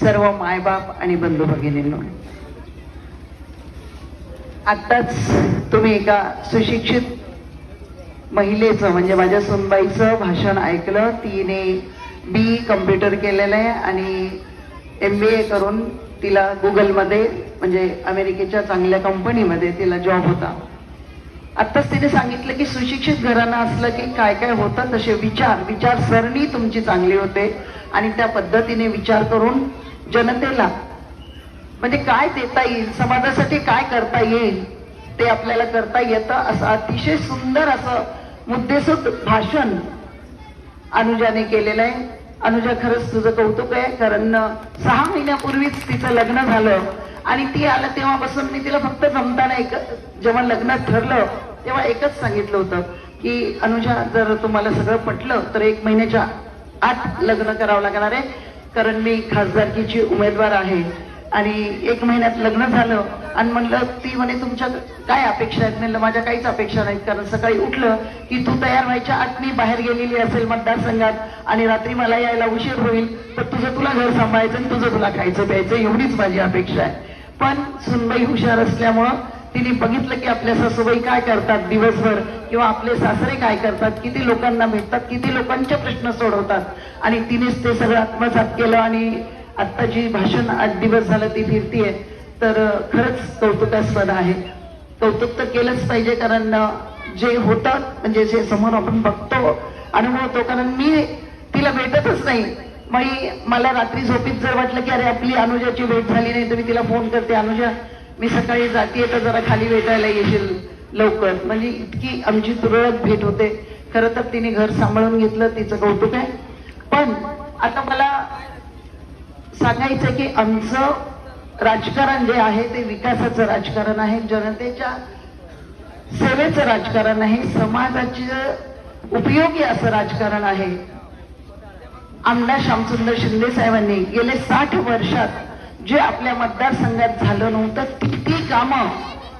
सर्व मायबाप आणि बंधू भगिनींनो आत्ताच तुम्ही एका सुशिक्षित महिलेचं म्हणजे माझ्या सुनबाईचं भाषण ऐकलं. तिने बी कम्प्युटर केलेलं आहे आणि एम बी ए करून तिला गुगलमध्ये म्हणजे अमेरिकेच्या चांगल्या कंपनीमध्ये तिला जॉब होता. आत्ताच तिने सांगितलं की सुशिक्षित घराणं असलं की काय काय होतं तसे विचार विचारसरणी तुमची चांगली होते. आणि त्या पद्धतीने विचार करून जनतेला म्हणजे काय देता येईल समाजासाठी काय करता येईल ते आपल्याला करता येतं असं अतिशय सुंदर असं मुद्देसूद भाषण अनुजाने केलेलं आहे. अनुजा खरंच तुझं कौतुक आहे कारण सहा महिन्यापूर्वीच तिचं लग्न झालं. आणि ती आलं तेव्हापासून मी तिला फक्त जमताना एक जेव्हा लग्न ठरलं तेव्हा एकच सांगितलं होतं की अनुजा जर तुम्हाला सगळं पटलं तर एक महिन्याच्या आत लग्न करावं लागणार आहे कारण मी खासदारकीची उमेदवार आहे. आणि एक महिन्यात लग्न झालं आणि म्हणलं ती म्हणे तुमच्या काय अपेक्षा आहेत? म्हणलं माझ्या काहीच अपेक्षा नाहीत कारण सकाळी उठलं की तू तयार व्हायच्या आत मी बाहेर गेलेली असेल मतदारसंघात आणि रात्री मला यायला उशीर होईल तर तुझं तुला घर सांभाळायचं आणि तुझं तुला खायचं प्यायचं एवढीच माझी अपेक्षा आहे. पण सुनबाई हुशार असल्यामुळं तिने बघितलं की आपल्या सासूबाई काय करतात दिवसभर किंवा आपले सासरे काय करतात किती लोकांना भेटतात किती लोकांचे प्रश्न सोडवतात. आणि तिनेच ते सगळं आत्मसात केलं आणि आता जी भाषण आठ दिवस झालं ती फिरतीये तर खरंच कौतुकास्पद आहे. कौतुक तर केलंच पाहिजे कारण जे होतात म्हणजे जे समोर आपण बघतो अनुभवतो कारण मी तिला भेटतच नाही. मग मला रात्री झोपीत जर वाटलं की अरे आपली अनुजाची भेट झाली नाही तर मी तिला फोन करते अनुजा मी सकाळी जाते तर जरा खाली भेटायला येशील लवकर. म्हणजे इतकी आमची तुरळक भेट होते. खरं तर तिने घर सांभाळून घेतलं तिचं कौतुक आहे. पण आता मला सांगायचं की आमचं राजकारण जे आहे ते विकासाचं राजकारण आहे जनतेच्या सेवेचं राजकारण आहे समाजाचं उपयोगी असं राजकारण आहे. आमदार श्यामसुंदर शिंदे साहेबांनी गेले साठ वर्षात जे आपल्या मतदारसंघात झालं नव्हतं ती कामं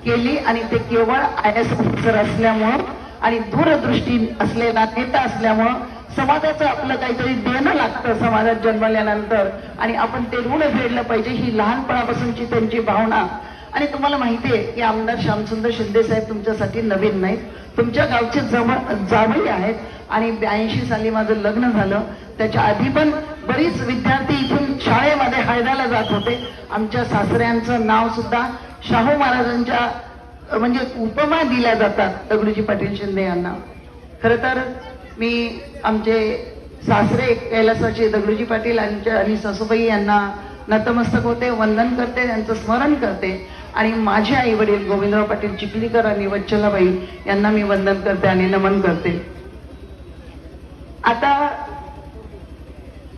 केली आणि ते केवळ आय एस ऑफिसर असल्यामुळं आणि दूरदृष्टी असलेला नेता असल्यामुळं समाजाचं आपलं काहीतरी देणं लागतं समाजात जन्मल्यानंतर. आणि आपण ते ऋण फेडलं पाहिजे ही लहानपणापासूनची त्यांची भावना. आणि तुम्हाला माहितीये की आमदार श्यामसुंदर शिंदे साहेब तुमच्यासाठी नवीन नाहीत. तुमच्या गावचे जवळ जावई आहेत. आणि ब्याऐंशी साली माझं लग्न झालं. त्याच्या आधी पण बरीच विद्यार्थी इथून शाळेमध्ये हायदाला जात होते. आमच्या सासऱ्यांचं नाव सुद्धा शाहू महाराजांच्या म्हणजे उपमा दिल्या जातात. दगडूजी पाटील शिंदे यांना. खर तर मी आमचे सासरे कैलासाचे दगडूजी पाटील यांच्या आणि सासूबाई यांना नतमस्तक होते वंदन करते त्यांचं स्मरण करते. आणि माझे आई वडील गोविंदराव पाटील चिखलीकर आणि वच्छलाबाई यांना मी वंदन करते आणि नमन करते. आता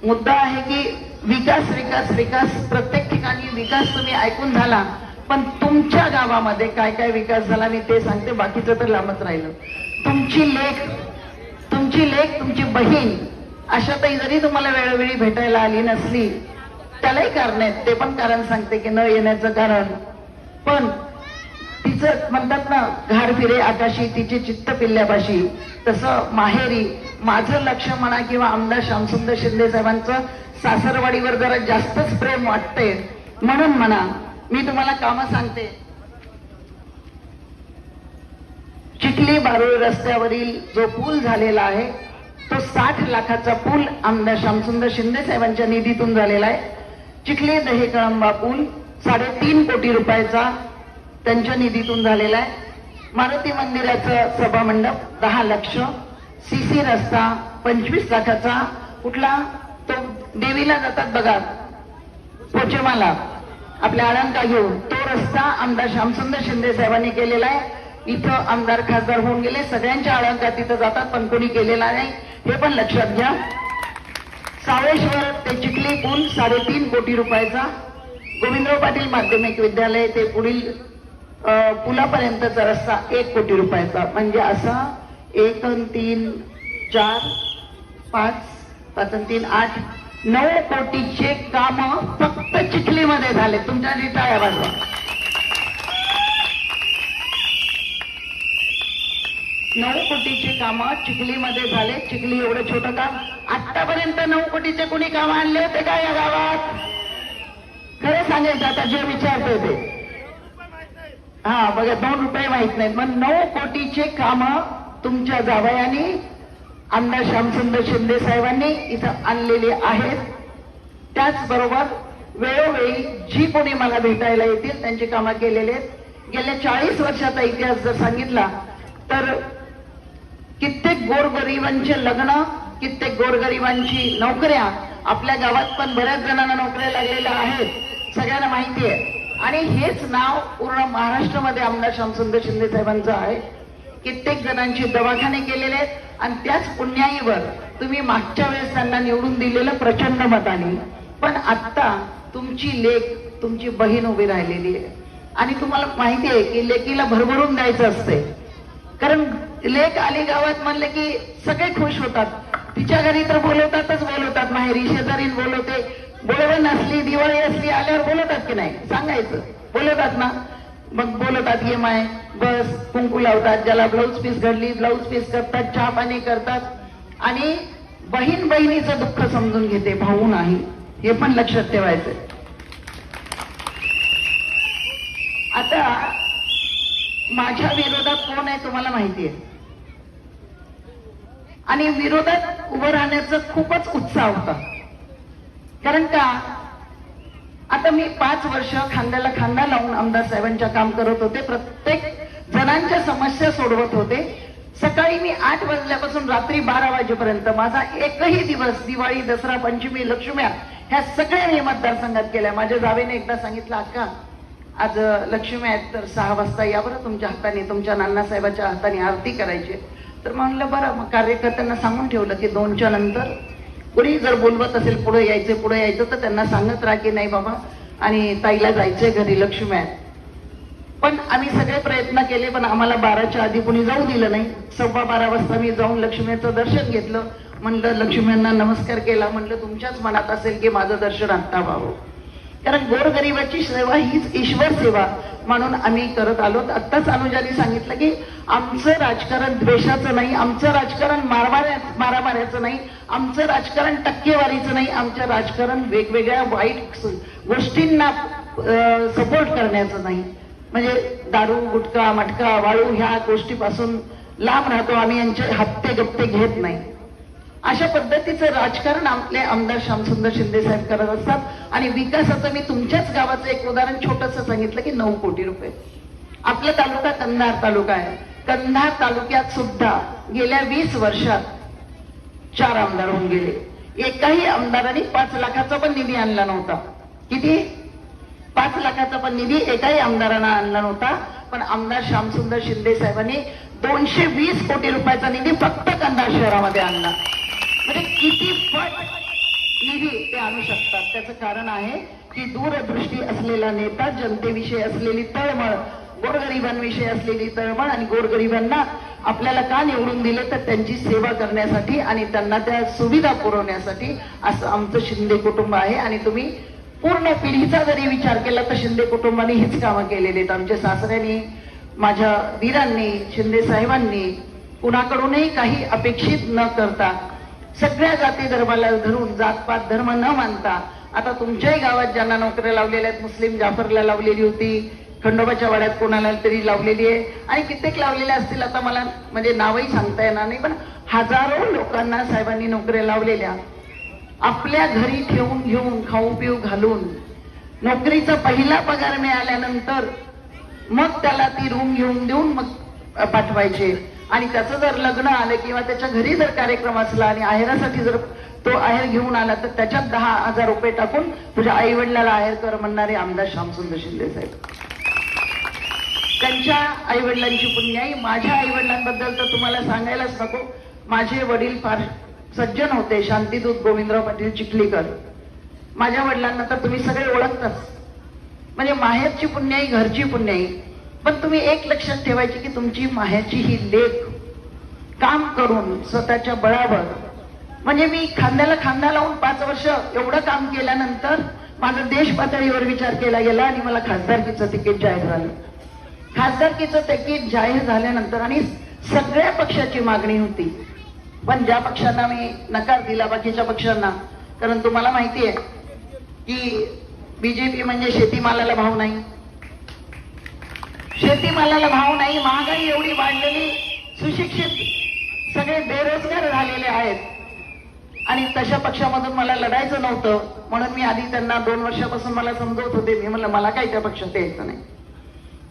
मुद्दा आहे की विकास विकास विकास. प्रत्येक ठिकाणी विकास तुम्ही ऐकून झाला पण तुमच्या गावामध्ये काय काय विकास झाला मी ते सांगते बाकीचं तर लांबच राहिलं. तुमची लेख तुमची लेख तुमची बहीण आशाताई जरी तुम्हाला वेळोवेळी भेटायला आली नसली त्यालाही कारण आहेत. ते पण कारण सांगते की न येण्याचं कारण. पण तिचं म्हणतात ना घाड फिरे आकाशी तिचे चित्त पिल्ल्यापाशी. तसं माहेरी माझं लक्ष म्हणा किंवा आमदार श्यामसुंदर शिंदे साहेबांचं सासरवाडीवर जरा जास्तच प्रेम वाटतंय. म्हणून म्हणा मी तुम्हाला कामं सांगते. चिखली बारुळ रस्त्यावरील जो पूल झालेला आहे तो साठ लाखाचा पूल आमदार श्यामसुंदर शिंदे साहेबांच्या निधीतून झालेला आहे. चिखली दहे कळंबा पूल साडेतीन कोटी रुपयाचा त्यांच्या निधीतून झालेला आहे. मारुती मंदिराचं सभा मंडप दहा लक्ष सीसी रस्ता पंचवीस लाखाचा कुठला? तो देवीला जातात बघा. पोचेमाला. आपल्या आळंका घेऊन. तो रस्ता आमदार श्यामसुंदर शिंदे साहेबांनी केलेला आहे. इथं आमदार खासदार होऊन गेले. सगळ्यांच्या आळंका तिथं जातात पण कोणी केलेला नाही. हे पण लक्षात घ्या. सावेश्वर ते चिखली पूल साडेतीन कोटी रुपयाचा. गोविंदराव पाटील माध्यमिक विद्यालय ते पुढील पुलापर्यंतचा रस्ता एक कोटी रुपयाचा. म्हणजे असा एक तीन चार पाच पाच तीन आठ नऊ कोटीचे काम फक्त चिखलीमध्ये झाले. तुमच्या टाळ्या वाजवा नऊ कोटीचे काम चिखलीमध्ये झाले. चिखली एवढं छोटं काम. आतापर्यंत नऊ कोटीचे कोणी काम आणले होते का या गावात? सांगेल आता जे विचारते ते? हा बघा दोन रुपये माहीत नाहीत. मग नऊ कोटीचे काम तुमच्या जावयानी आमदार श्यामसुंदर शिंदे साहेबांनी इथं आणलेले आहेत. त्याचबरोबर वेळोवेळी जी कोणी मला भेटायला येतील त्यांची कामं केलेले आहेत. गेल्या चाळीस वर्षाचा इतिहास जर सांगितला तर कित्येक गोरगरिबांचे लग्न कित्येक गोरगरिबांची नोकऱ्या आपल्या गावात पण बऱ्याच जणांना नोकऱ्या लागलेल्या आहेत. सगळ्यांना माहिती आहे. आणि हेच नाव पूर्ण महाराष्ट्रामध्ये आमदार श्यामसुंदर शिंदे साहेबांचं आहे. कित्येक जणांचे दवाखाने केलेले आहेत आणि त्याच पुण्याईवर तुम्ही मागच्या वेळेस त्यांना निवडून दिलेलं प्रचंड मताने. पण आता तुमची लेख तुमची बहीण उभी राहिलेली आहे. आणि तुम्हाला माहिती आहे की लेकीला भरभरून द्यायचं असते कारण लेख आली गावात म्हणले की सगळे खुश होतात. तिच्या घरी तर बोलवतातच बोलवतात. माहेरी शेजारी बोलवते. बोलवण असली दिवाळी असली आल्यावर बोलवतात की नाही? सांगायचं. बोलवतात ना? मग बोलवतात ये माय बस कुंकू लावतात ज्याला ब्लाऊज पीस घडली ब्लाऊज पीस करतात चहा पाणी करतात. आणि बहीण बहिणीचं दुःख समजून घेते भाऊ नाही. हे पण लक्षात ठेवायचं आता माझ्या विरोधात कोण आहे तुम्हाला माहिती आहे आणि विरोधात उभं राहण्याचा खूपच उत्साह होता. कारण का? आता मी पाच वर्ष खांद्याला खांदा लावून आमदार साहेबांच्या काम करत होते. प्रत्येक जणांच्या समस्या सोडवत होते. सकाळी मी आठ वाजल्यापासून रात्री बारा वाजेपर्यंत माझा एकही दिवस दिवाळी दसरा पंचमी लक्ष्म्या ह्या सगळ्या मी मतदारसंघात केल्या. माझ्या जावेने एकदा सांगितलं अक्का आज लक्ष्मी आहेत तर सहा वाजता या बरं तुमच्या हाताने तुमच्या नानासाहेबाच्या हाताने आरती करायची. तर म्हणलं बरं मग कार्यकर्त्यांना सांगून ठेवलं की दोनच्या नंतर कुणी जर बोलवत असेल पुढे यायचं पुढे यायचं तर त्यांना सांगत राहा की नाही बाबा आणि ताईला जायचंय घरी लक्ष्मी आहेत. पण आम्ही सगळे प्रयत्न केले पण आम्हाला बाराच्या आधी कुणी जाऊ दिलं नाही. सव्वा बारा वाजता मी जाऊन लक्ष्मीचं दर्शन घेतलं. म्हणलं लक्ष्मींना नमस्कार केला. म्हणलं तुमच्याच मनात असेल की माझं दर्शन आत्ता व्हावं. कारण गोरगरिबाची सेवा हीच ईश्वर सेवा म्हणून आम्ही करत आलो. आत्ताच अनुजाने सांगितलं की आमचं राजकारण द्वेषाचं नाही आमचं राजकारण मारमाऱ्या मारामाऱ्याचं नाही आमचं राजकारण टक्केवारीचं नाही आमचं राजकारण वेगवेगळ्या वाईट गोष्टींना सपोर्ट करण्याचं नाही. म्हणजे दारू गुटखा मटका वाळू ह्या गोष्टीपासून लांब राहतो आम्ही यांचे हप्ते गप्ते घेत नाही. अशा पद्धतीचं राजकारण आपले आमदार श्यामसुंदर शिंदे साहेब करत असतात. आणि विकासाचं मी तुमच्याच गावाचं एक उदाहरण छोटस सांगितलं की नऊ कोटी रुपये. आपला तालुका कंधार तालुका आहे. कंधार तालुक्यात सुद्धा गेल्या वीस वर्षात चार आमदार होऊन गेले. एकाही आमदारांनी पाच लाखाचा पण निधी आणला नव्हता. किती? पाच लाखाचा पण निधी एकाही आमदारांना आणला नव्हता. पण आमदार श्यामसुंदर शिंदे साहेबांनी दोनशे वीस कोटी रुपयाचा निधी फक्त कंधार शहरामध्ये आणला. म्हणजे किती पट निधी ते आणू शकतात. त्याचं कारण आहे की दूरदृष्टी असलेला नेता जनतेविषयी असलेली तळमळ गोरगरिबांविषयी असलेली तळमळ आणि गोरगरिबांना आपल्याला का निवडून दिलं? तर त्यांची सेवा करण्यासाठी आणि त्यांना त्या सुविधा पुरवण्यासाठी असं आमचं शिंदे कुटुंब आहे. आणि तुम्ही पूर्ण पिढीचा जरी विचार केला तर शिंदे कुटुंबाने हीच कामं केलेली आहेत. आमच्या सासऱ्यांनी माझ्या वीरांनी शिंदे साहेबांनी कुणाकडूनही काही अपेक्षित न करता सगळ्या जाती धर्माला धरून जातपात धर्म न मानता आता तुमच्याही गावात ज्यांना नोकऱ्या लावलेल्या आहेत मुस्लिम जाफरला लावलेली होती खंडोबाच्या वाड्यात कोणाला तरी लावलेली आहे आणि कित्येक लावलेल्या असतील आता मला म्हणजे नावही सांगता येणार नाही पण हजारो लोकांना साहेबांनी नोकऱ्या लावलेल्या. आपल्या घरी ठेवून घेऊन खाऊ पिऊ घालून नोकरीचा पहिला पगार मिळाल्यानंतर मग त्याला ती रूम घेऊन देऊन मग पाठवायचे. आणि त्याचं जर लग्न आलं किंवा त्याच्या घरी जर कार्यक्रम असला आणि आहेरासाठी जर तो आहेर घेऊन आला तर त्याच्यात दहा हजार रुपये टाकून तुझ्या आई वडिलाला आहेर कर म्हणणारे आमदार श्यामसुंदर शिंदे साहेब. त्यांच्या आई वडिलांची पुण्याई माझ्या आई वडिलांबद्दल तर तुम्हाला सांगायलाच नको. माझे वडील फार सज्जन होते. शांतीदूत गोविंदराव पाटील चिखलीकर. माझ्या वडिलांना तर तुम्ही सगळे ओळखताच. म्हणजे माहेरची पुण्याई घरची पुण्याई पण तुम्ही एक लक्षात ठेवायची की तुमची माह्याची ही लेख काम करून स्वतःच्या बळावर म्हणजे मी खांद्याला खांदा लावून पाच वर्ष एवढं काम केल्यानंतर माझा देश पातळीवर विचार केला गेला आणि मला खासदारकीचं तिकीट जाहीर झालं. खासदारकीचं तिकीट जाहीर झाल्यानंतर आणि सगळ्या पक्षाची मागणी होती. पण ज्या पक्षांना मी नकार दिला बाकीच्या पक्षांना कारण तुम्हाला माहिती आहे की बीजेपी म्हणजे शेतीमालाला भाव नाही. शेतीमालाला भाव नाही महागाई एवढी वाढलेली सुशिक्षित सगळे बेरोजगार झालेले आहेत. आणि तशा पक्षामधून मला लढायचं नव्हतं म्हणून मी आधी त्यांना दोन वर्षापासून मला समजवत होते. मी म्हणलं मला काही त्या पक्षात यायचं नाही.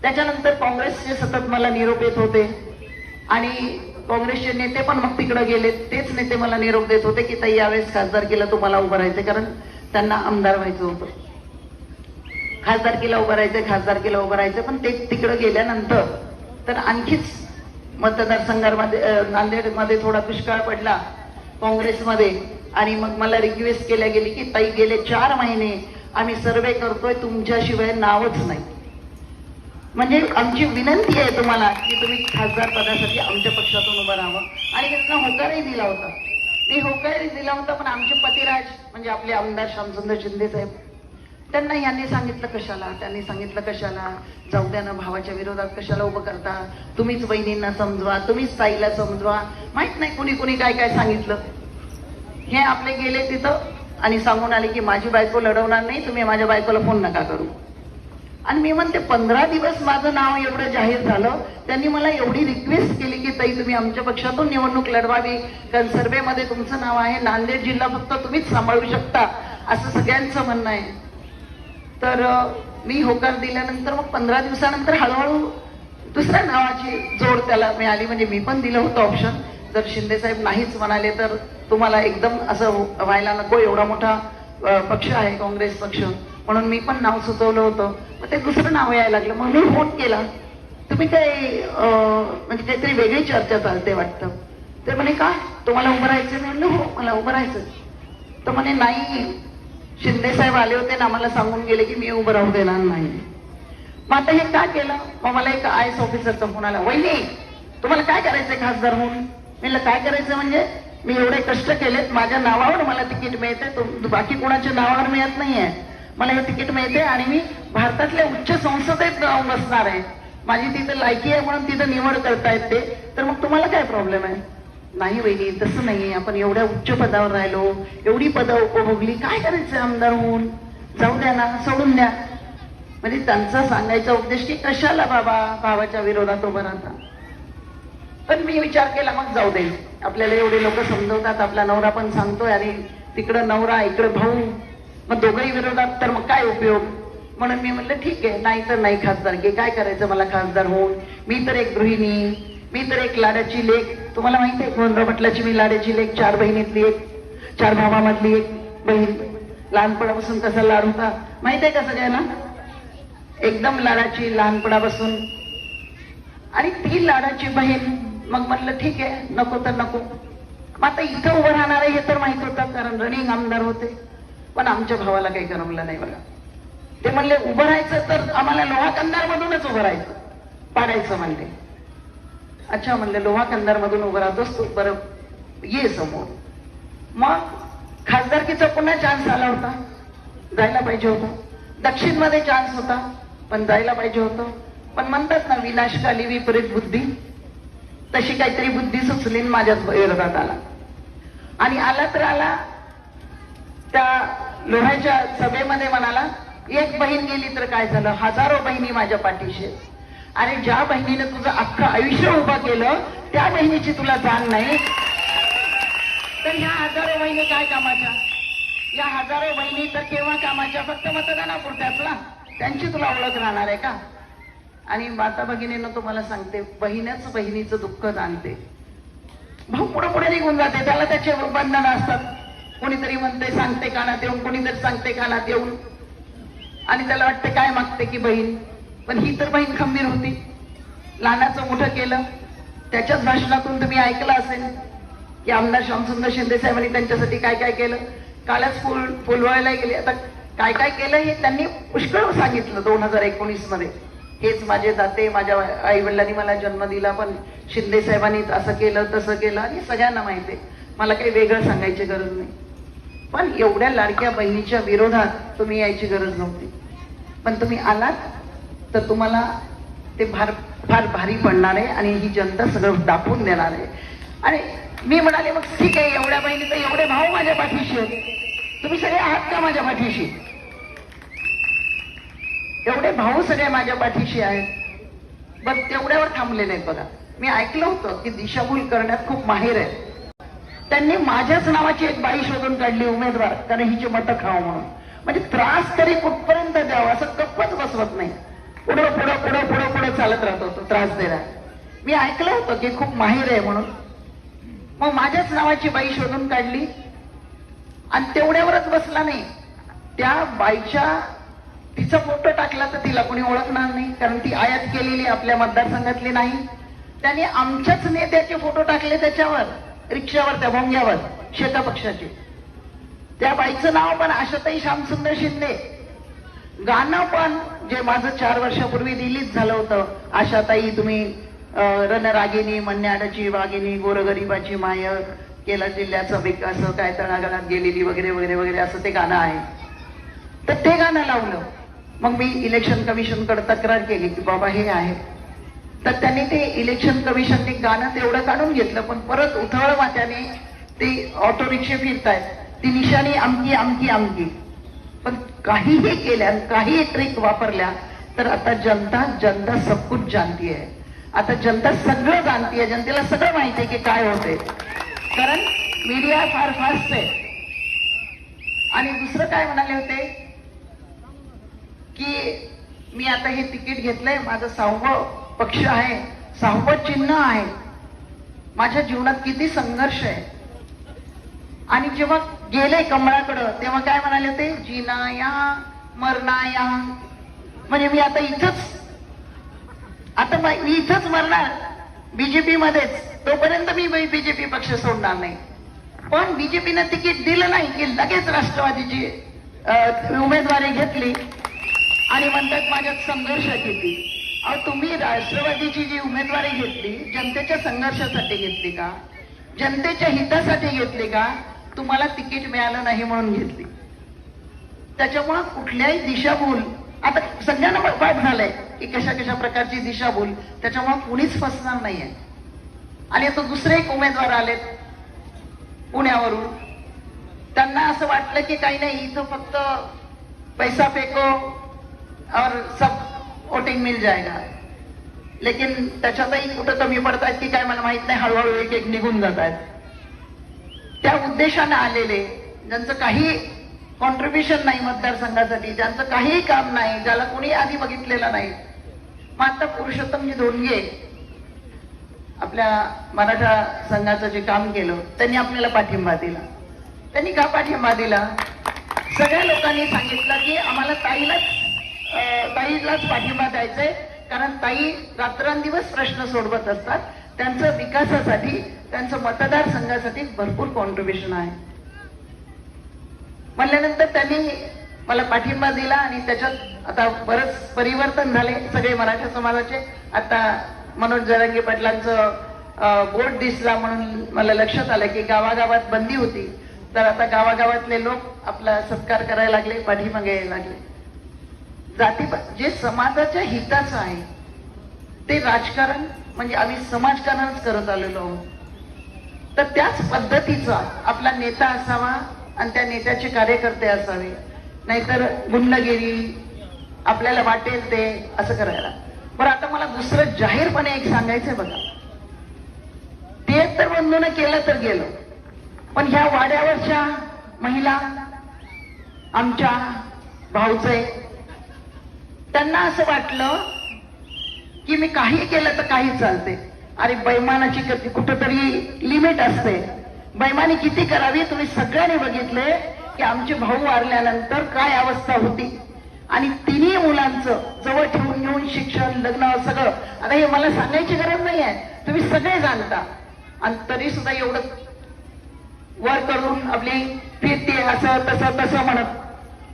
त्याच्यानंतर काँग्रेसचे सतत मला निरोप येत होते. आणि काँग्रेसचे नेते पण मग तिकडे गेले. तेच नेते मला निरोप देत होते की ताई यावेळेस खासदार केलं तुम्हाला उभं राहायचं. कारण त्यांना आमदार व्हायचं होतं. खासदारकीला उभं राहायचं खासदारकीला उभं राहायचं पण ते तिकडं गेल्यानंतर तर आणखीच मतदारसंघामध्ये नांदेडमध्ये थोडा दुष्काळ पडला काँग्रेसमध्ये. आणि मग मला रिक्वेस्ट केल्या गेली की ताई गेले चार महिने आम्ही सर्वे करतोय तुमच्याशिवाय नावच नाही. म्हणजे आमची विनंती आहे तुम्हाला की तुम्ही खासदार पदासाठी आमच्या पक्षातून उभं राहावं. आणि त्यांना होकारही दिला होता. मी होकारही दिला होता पण आमचे पतिराज म्हणजे आपले आमदार श्यामचंद्र शिंदे साहेब त्यांना यांनी सांगितलं कशाला? त्यांनी सांगितलं कशाला? जाऊ द्या ना भावाच्या विरोधात कशाला उभं करता? तुम्हीच बहिणींना समजवा तुम्हीच ताईला समजवा. माहीत नाही कुणी कुणी काय काय सांगितलं. हे आपले गेले तिथं आणि सांगून आले की माझी बायको लढवणार नाही तुम्ही माझ्या बायकोला फोन नका करू. आणि मी म्हणते पंधरा दिवस माझं नाव एवढं जाहीर झालं त्यांनी मला एवढी रिक्वेस्ट केली की ताई तुम्ही आमच्या पक्षातून निवडणूक लढवावी. कारण सर्वेमध्ये तुमचं नाव आहे नांदेड जिल्हा फक्त तुम्हीच सांभाळू शकता. असं सगळ्यांचं म्हणणं आहे. तर मी होकार दिल्यानंतर मग पंधरा दिवसानंतर हळूहळू दुसऱ्या नावाची जोड त्याला मिळाली. म्हणजे मी पण दिलं होतं ऑप्शन जर शिंदे साहेब नाहीच म्हणाले तर तुम्हाला एकदम असं व्हायला नको. एवढा मोठा पक्ष आहे काँग्रेस पक्ष. म्हणून मी पण नाव सुचवलं होतं. मग ते दुसरं नाव यायला लागलं. मग मी फोन केला. तुम्ही काय म्हणजे काहीतरी वेगळी चर्चा चालते वाटतं. ते म्हणे का तुम्हाला उभं राहायचं म्हणलं हो मला उभं राहायचं तर म्हणे नाही शिंदे साहेब आले होते ना आम्हाला सांगून गेले की मी उभं राहू देणार नाही. मग आता हे का केलं? मग मला एक आय एस ऑफिसरचा फोन आला वहिनी तुम्हाला काय करायचंय खासदार म्हणून? मी काय करायचं म्हणजे? मी एवढे कष्ट केलेत माझ्या नावावर मला तिकीट मिळते बाकी कोणाच्या नावावर मिळत नाहीये. मला हे तिकीट मिळते आणि मी भारतातल्या उच्च संसदेत जाऊन बसणार आहे. माझी तिथं लायकी आहे म्हणून तिथं निवड करतायत ते. तर मग तुम्हाला काय प्रॉब्लेम आहे? नाही वहिनी तसं नाही आपण एवढ्या उच्च पदावर राहिलो एवढी पदं उपभोगली काय करायचं आमदार होऊन जाऊ द्या ना सोडून द्या. म्हणजे त्यांचा सांगायचा उद्देश की कशाला बाबा भावाच्या विरोधात उभं राहता? पण मी विचार केला मग जाऊ दे. आपल्याला एवढे लोक समजवतात आपला नवरा पण सांगतोय आणि तिकडं नवरा इकडं भाऊ. मग दोघंही विरोधात तर मग काय उपयोग? म्हणून मी म्हणलं ठीक आहे नाही तर नाही खासदार की काय करायचं मला खासदार होऊन मी तर एक गृहिणी. मी तर एक लाडाची लेख तुम्हाला माहिती आहे? गोंधळ म्हटल्याची मी लाडाची लेख चार बहिणीतली एक चार भावामधली एक बहीण. लहानपणापासून कसा लाड होता? माहिती आहे का सगळ्यांना? एकदम लाडाची लहानपणापासून. आणि ती लाडाची बहीण मग म्हटलं ठीक आहे नको तर नको. मग आता इथं उभं राहणार आहे हे तर माहीत होतं कारण रनिंग आमदार होते. पण आमच्या भावाला काही करमलं नाही बघा. ते म्हणले उभं राहायचं तर आम्हाला लोहा कंदार मधूनच उभं राहायचं पाडायचं म्हणले. अच्छा म्हणलं लोहा कंदार मधून उभं राहतोस तू बरं ये समोर. मग खासदारकीचा पुन्हा चान्स आला होता. जायला पाहिजे होता. दक्षिणमध्ये चान्स होता पण जायला पाहिजे होतं. पण म्हणतात ना विनाशकाली विपरीत बुद्धी. तशी काहीतरी बुद्धी सुचली माझ्याच विरोधात आला आणि आला तर आला. त्या लोह्याच्या सभेमध्ये म्हणाला एक बहीण गेली तर काय झालं? हजारो बहिणी माझ्या पाठीशी आणि ज्या बहिणीने तुझं अख्खं आयुष्य उभं केलं त्या बहिणीची तुला जाण नाही. तर ह्या हजारो बहिणी काय कामाच्या? या हजारो बहिणी तर केव्हा कामाच्या? फक्त मतदानापुरत्याच ना? त्यांची तुला ओळख राहणार आहे का? आणि माता भगिनीनं तुम्हाला सांगते बहिणच बहिणीचं दुःख जाणते. भाऊ पुढे पुढे निघून जाते. त्याला त्याचे बंधन असतात. कोणीतरी म्हणते सांगते कानात येऊन कोणीतरी सांगते कानात येऊन. आणि त्याला वाटते काय मागते की बहीण? पण ही तर बहीण खंबीर होती. लहानाचं मोठं केलं. त्याच्याच भाषणातून तुम्ही ऐकलं असेल की आमदार श्यामसुंदर शिंदे साहेबांनी त्यांच्यासाठी काय काय केलं. कालच फुल फुलवायला गेले. आता काय काय केलं हे त्यांनी पुष्कळ सांगितलं दोन हजार एकोणीसमध्ये हेच माझे दाते माझ्या आई वडिलांनी मला जन्म दिला पण शिंदे साहेबांनी असं केलं तसं केलं आणि सगळ्यांना माहिती आहे. मला काही वेगळं सांगायची गरज नाही. पण एवढ्या लाडक्या बहिणीच्या विरोधात तुम्ही यायची गरज नव्हती. पण तुम्ही आलात तर तुम्हाला ते फार फार भारी पडणार आहे आणि ही जनता सगळं दाखवून देणार आहे. आणि मी म्हणाले मग ठीक आहे एवढ्या बहिणी तर एवढे भाऊ माझ्या पाठीशी आहेत. तुम्ही सगळे आहात का माझ्या पाठीशी? भाऊ सगळे माझ्या पाठीशी आहेत. बघ तेवढ्यावर थांबले नाहीत बघा. मी ऐकलं होतं की दिशाभूल करण्यात खूप माहीर आहे. त्यांनी माझ्याच नावाची एक बाई शोधून काढली उमेदवार. कारण हिची मतं खाव म्हणून. म्हणजे त्रास तरी कुठपर्यंत द्यावा असं गप्पच बसवत नाही. पुढं पुढं पुढं पुढं पुढं चालत राहतो तो त्रास देणार. मी ऐकलं होतं की खूप माहीर आहे म्हणून. मग माझ्याच नावाची बाई शोधून काढली. आणि तेवढ्यावरच बसला नाही. त्या बाईच्या तिचा फोटो टाकला तर तिला कोणी ओळखणार नाही कारण ती आयात केलेली आपल्या मतदारसंघातली नाही. त्याने आमच्याच नेत्याचे फोटो टाकले त्याच्यावर रिक्षावर त्या भोंग्यावर शेता पक्षाचे त्या बाईचं नाव पण आशाताई श्यामसुंदर शिंदे. गाणं पण जे माझं चार वर्षापूर्वी रिलीज झालं होतं आशाताई तुम्ही रणरागिनी मन्याडाची वागिनी गोरगरिबाची माय केला जिल्ह्याचा विकास काय तळागाळात गेलेली वगैरे वगैरे वगैरे असं ते गाणं आहे. तर ते गाणं लावलं. मग मी इलेक्शन कमिशनकडे तक्रार केली की बाबा हे आहे. तर त्यांनी ते इलेक्शन कमिशनने गाणं तेवढं काढून घेतलं पण परत उथळ मात्याने ते ऑटो रिक्षे फिरतायत. ती निशाणी आमकी आमकी आमकी. पण काहीही केल्या काही ट्रिक वापरल्या तर आता जनता जनता सब कुछ जानती आहे. आता जनता सगळं जाणती आहे. जनतेला सगळं माहिती आहे की काय होते कारण मीडिया फार फास्ट आहे. आणि दुसरं काय म्हणाले होते? की मी आता हे तिकीट घेतलंय. माझं सहावं पक्ष आहे. सहावं चिन्ह आहे. माझ्या जीवनात किती संघर्ष आहे. आणि जेव्हा गेले कमळाकडं. तेव्हा काय म्हणाले ते? जिनाया मरणाया. म्हणजे मी आता इथंच आता मी इथंच मरणार. बीजेपी मध्येच तोपर्यंत मी बीजेपी पक्ष सोडणार नाही. पण बीजेपीनं तिकीट दिलं नाही की लगेच राष्ट्रवादीची उमेदवारी घेतली. आणि म्हणतात माझ्यात संघर्ष किती? अहो तुम्ही राष्ट्रवादीची जी उमेदवारी घेतली जनतेच्या संघर्षासाठी घेतली का? जनतेच्या हितासाठी घेतली का? तुम्हाला तिकीट मिळालं नाही म्हणून घेतली. त्याच्यामुळं कुठल्याही दिशाभूल आता सगळ्यांना काय झालंय की कशा कशा प्रकारची दिशाभूल? त्याच्यामुळे कुणीच फसणार नाहीये. आणि आता दुसरे एक उमेदवार आलेत पुण्यावरून. त्यांना असं वाटलं की काही नाही इथं फक्त पैसा फेको और सब वोटिंग मिल जाएगा. लेकिन त्याच्यातही कुठं कमी पडतायत की काय मला माहीत नाही. हळूहळू एक एक निघून जात आहेत त्या उद्देशाने आलेले. ज्यांचं काही कॉन्ट्रीब्युशन नाही मतदारसंघासाठी ज्यांचं काहीही काम नाही ज्याला कोणी आधी बघितलेलं नाही. मग आता पुरुषोत्तमजी धोंडगे आपल्या मराठा संघाचं जे काम केलं त्यांनी आपल्याला पाठिंबा दिला. त्यांनी का पाठिंबा दिला? सगळ्या लोकांनी सांगितलं की आम्हाला ताईलाच अं, ताईलाच पाठिंबा द्यायचंय कारण ताई रात्रंदिवस प्रश्न सोडवत असतात. त्यांचं विकासासाठी त्यांचं मतदारसंघासाठी भरपूर कॉन्ट्रीब्युशन आहे. म्हणल्यानंतर त्यांनी मला पाठिंबा दिला आणि त्याच्यात आता बरंच परिवर्तन झाले सगळे मराठा समाजाचे. आता मनोज जरांगे पाटलांचं बोट दिसला म्हणून मला लक्षात आलं की गावागावात बंदी होती. तर आता गावागावातले लोक आपला सत्कार करायला लागले पाठीमागे यायला लागले. जाती जे समाजाच्या हिताचं आहे ते राजकारण म्हणजे आम्ही समाजकारणच करत आलेलो आहोत. तर त्याच पद्धतीचा आपला नेता असावा आणि त्या नेत्याचे कार्यकर्ते असावे. नाहीतर गुंडगिरी आपल्याला वाटेल ते असं करायला. बरं आता मला दुसरं जाहीरपणे एक सांगायचंय बघा. ते तर बंधून केलं तर गेलं. पण ह्या वाड्यावरच्या महिला आमच्या भाऊचे त्यांना असं वाटलं की मी काही केलं तर काही चालते अरे बैमानाची कधी कुठंतरी लिमिट असते. बैमानी किती करावी? तुम्ही सगळ्यांनी बघितले की आमचे भाऊ वारल्यानंतर काय अवस्था होती. आणि तिन्ही मुलांचं जवळ ठेवून येऊन शिक्षण लग्न सगळं. आता हे मला सांगायची गरज नाही आहे तुम्ही सगळे जाणता. आणि तरी सुद्धा एवढं वर करून आपली फिरते असं तसं तसं म्हणत.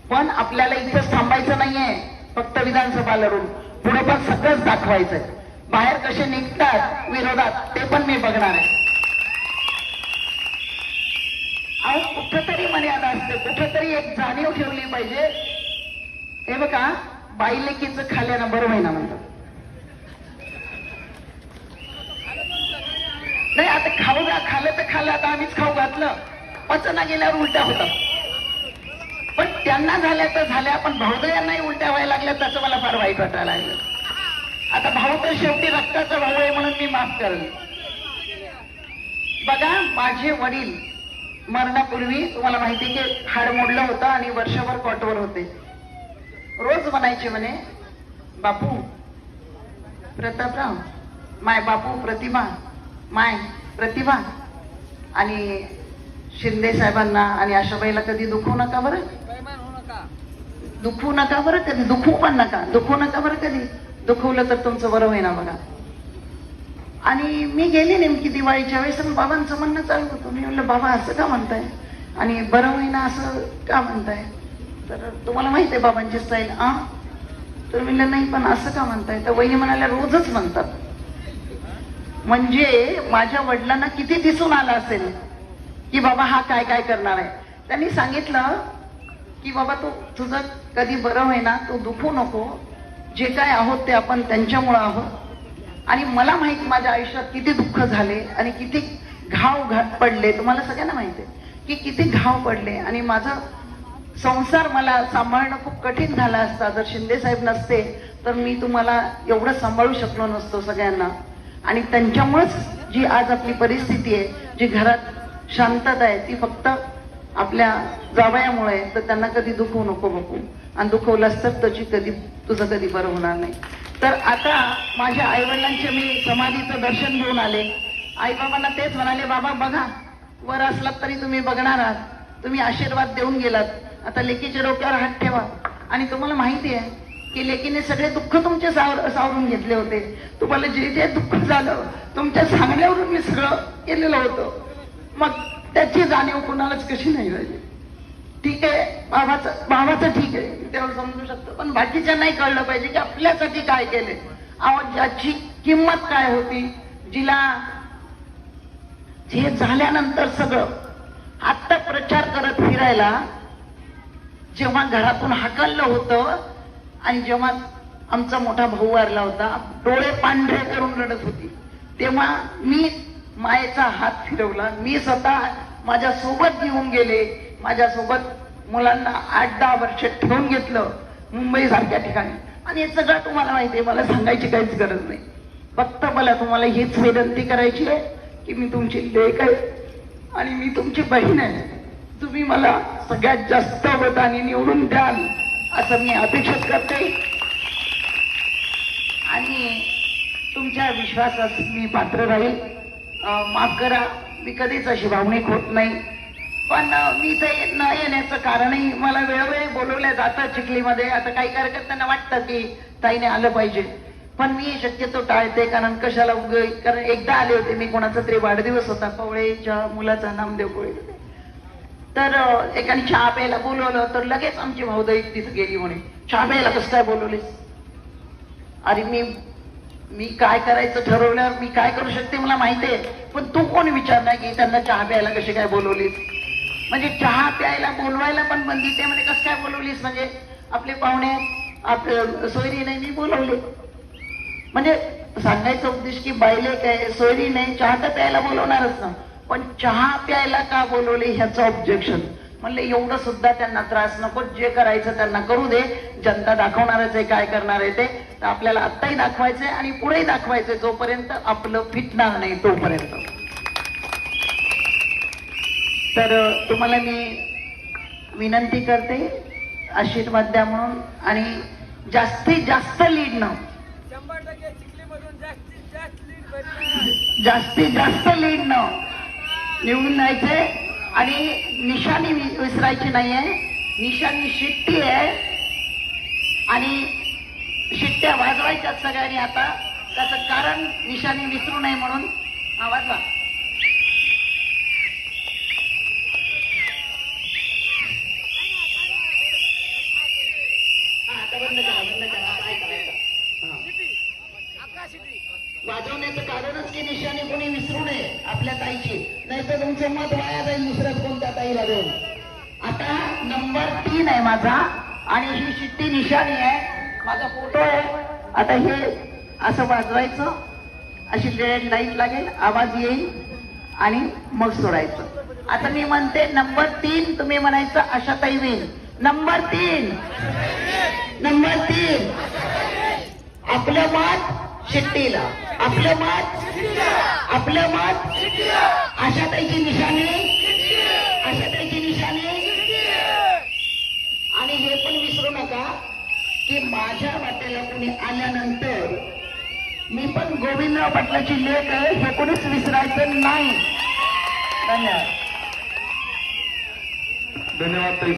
पण आपल्याला इथंच थांबायचं नाहीये. फक्त विधानसभा लढून. पुढे पण सगळंच दाखवायचंय. बाहेर कसे निघतात विरोधात ते पण मी बघणार आहे. अहो कुठंतरी मर्यादा असते. कुठंतरी एक जाणीव ठेवली पाहिजे. हे बघा बाईलेकीचं खाल्यानं बरं होईना म्हणतात. नाही आता खाऊ द्या खाल्लं तर खाल्लं आता आम्हीच खाऊ घातलं. पचना गेल्यावर उलट्या होतात. पण त्यांना झाल्या तर झाल्या पण भाऊदयांनाही उलट्या व्हायला लागल्या त्याचं मला फार वाईट वाटायला लागलं. आता भाऊ तर शेवटी रक्ताचा भाऊ आहे म्हणून मी माफ करेल बघा माझे वडील मरणापूर्वी तुम्हाला माहिती आहे की हाड मोडलं होतं आणि वर्षभर कॉटवर होते. रोज म्हणायचे म्हणे बापू प्रतापराव माय बापू प्रतिभा माय प्रतिभा. आणि शिंदे साहेबांना आणि आशाबाईला कधी दुखू नका बरं? दुखू नका बरं कधी? दुखू पण नका. दुखू नका बरं कधी? दुखवलं तर तुमचं बरं होईना बघा. आणि मी गेली नेमकी दिवाळीच्या वेळेस आणि बाबांचं म्हणणं चालू होतं. मी म्हणलं बाबा असं का म्हणताय? आणि बरं होईना असं का म्हणताय? तर तुम्हाला माहिती आहे बाबांची स्टाईल आ? तर म्हणलं नाही पण असं का म्हणताय? तर वहिनी म्हणाल्या रोजच म्हणतात. म्हणजे माझ्या वडिलांना किती दिसून आलं असेल? की बाबा हा काय काय करणार आहे? त्यांनी सांगितलं की बाबा तू तुझं कधी बरं होईना तू दुखू नको. जे काय आहोत ते आपण त्यांच्यामुळं आहोत. आणि मला माहीत माझ्या आयुष्यात किती दुःख झाले आणि किती घाव घात पडले. तुम्हाला सगळ्यांना माहिती आहे की किती घाव पडले. आणि माझं संसार मला सांभाळणं खूप कठीण झाला असता. जर शिंदे साहेब नसते तर मी तुम्हाला एवढं सांभाळू शकलो नसतो सगळ्यांना. आणि त्यांच्यामुळेच जी आज आपली परिस्थिती आहे जी घरात शांतता आहे. ती फक्त आपल्या जावयामुळे तर त्यांना कधी दुखवू नको बघू आणि दुखवलंच तर त्याची कधी तुझं कधी बरं होणार नाही. तर आता माझ्या आईवडिलांचे मी समाधीचं दर्शन घेऊन आले. आईबाबांना तेच म्हणाले बाबा बघा. वर असलात तरी तुम्ही बघणार आहात. तुम्ही आशीर्वाद देऊन गेलात. आता लेकीच्या डोक्यावर हात ठेवा. आणि तुम्हाला माहिती आहे की लेकीने सगळे दुःख तुमचे सावर सावरून घेतले होते. तुम्हाला जे जे दुःख झालं तुमच्या सांगण्यावरून मी सगळं केलेलं होतं. मग त्याची जाणीव कुणालाच कशी नाही राहिली? ठीक आहे भावाचं भावाचं ठीक आहे मी समजू शकतो. पण बाकीच्या नाही कळलं पाहिजे की आपल्यासाठी काय केले. अहो ज्याची किंमत काय होती? जिला हे झाल्यानंतर सगळं. आत्ता प्रचार करत फिरायला जेव्हा घरातून हाकललं होतं आणि जेव्हा आमचा मोठा भाऊ वारला होता डोळे पांढरे करून रडत होती. तेव्हा मी मायेचा हात फिरवला. मी स्वतः माझ्या सोबत घेऊन गेले. माझ्या सोबत मुलांना आठ दहा वर्ष ठेवून घेतलं मुंबई सारख्या ठिकाणी. आणि हे सगळं तुम्हाला माहिती आहे मला सांगायची काहीच गरज नाही. फक्त मला तुम्हाला हीच विनंती करायची आहे की मी तुमची लेख आहे आणि मी तुमची बहीण आहे. तुम्ही मला सगळ्यात जास्त मताने निवडून द्याल असं मी अपेक्षित करते. आणि तुमच्या विश्वासास मी पात्र राहील. माफ करा मी कधीच अशी भावनिक होत नाही. पण मी ते न येण्याचं कारणही मला वेळोवेळी बोलवल्या जातं चिखलीमध्ये. आता काही कार्यकर्त्यांना वाटतं की ताईने आलं पाहिजे. पण मी शक्यतो टाळते कारण कशाला उग कारण एकदा आले होते मी कोणाचा तरी वाढदिवस होता पवळेच्या मुलाचा नामदेव कोळी तर एकाने चहा प्यायला बोलवलं तर लगेच आमची भाऊदाई तिथे गेली म्हणे. चहा प्यायला कसं काय बोलवलीस? अरे मी मी काय करायचं ठरवल्यावर मी काय करू शकते मला माहिती आहे. पण तू कोण विचारणार की त्यांना चहा प्यायला कशी काय बोलवलीस? म्हणजे चहा प्यायला बोलवायला पण बंदी ते म्हणजे कसं काय बोलवलीस? म्हणजे आपले पाहुणे आपले सोयरी नाही मी बोलवले. म्हणजे सांगायचा उद्देश की बायले काय सोयरी नाही चहा तर प्यायला बोलवणारच ना. पण चहा प्यायला का बोलवले ह्याचं ऑब्जेक्शन म्हणले एवढं सुद्धा त्यांना त्रास नको जे करायचं त्यांना करू दे. जनता दाखवणारच आहे काय करणार आहे ते. तर आपल्याला आत्ताही दाखवायचंय आणि पुढेही दाखवायचंय जोपर्यंत आपलं फिटणार नाही तोपर्यंत. तर तुम्हाला मी विनंती करते आशीर्वाद द्या म्हणून आणि जास्तीत जास्त लीडनं जास्तीत जास्त लीडनं निवडून यायचंय आणि निशाणी विसरायची नाहीये. निशाणी शिट्टी आहे. आणि शिट्ट्या वाजवायच्या सगळ्यांनी आता. त्याचं कारण निशाणी विसरू नये म्हणून आवाज वा हा, वाजवण्याचं कारणच की निशाणी कोणी विसरू नये आपल्या ताईची. नाहीतर तुमचं मत वाया जाईल दुसऱ्याच कोणत्या ताईला देऊन. आता नंबर तीन आहे माझा आणि ही शिट्टी निशाणी आहे. माझा फोटो आहे. आता हे असं वाजवायचं. अशी रेड लाइट लागेल आवाज येईल आणि मग सोडायचं. आता मी म्हणते नंबर तीन तुम्ही म्हणायचं अशा ताई नंबर तीन. नंबर नंबर तीन. आपलं मत शिट्टीला. आपलं मत आपलं मत आशाताईची निशाणी आशाताईची निशाणी आणि हे पण विसरू नका की माझ्या वाट्याला कोणी आल्यानंतर मी पण गोविंदराव पाटलाची लेख आहे हे कोणीच विसरायचं नाही. धन्यवाद. धन्यवाद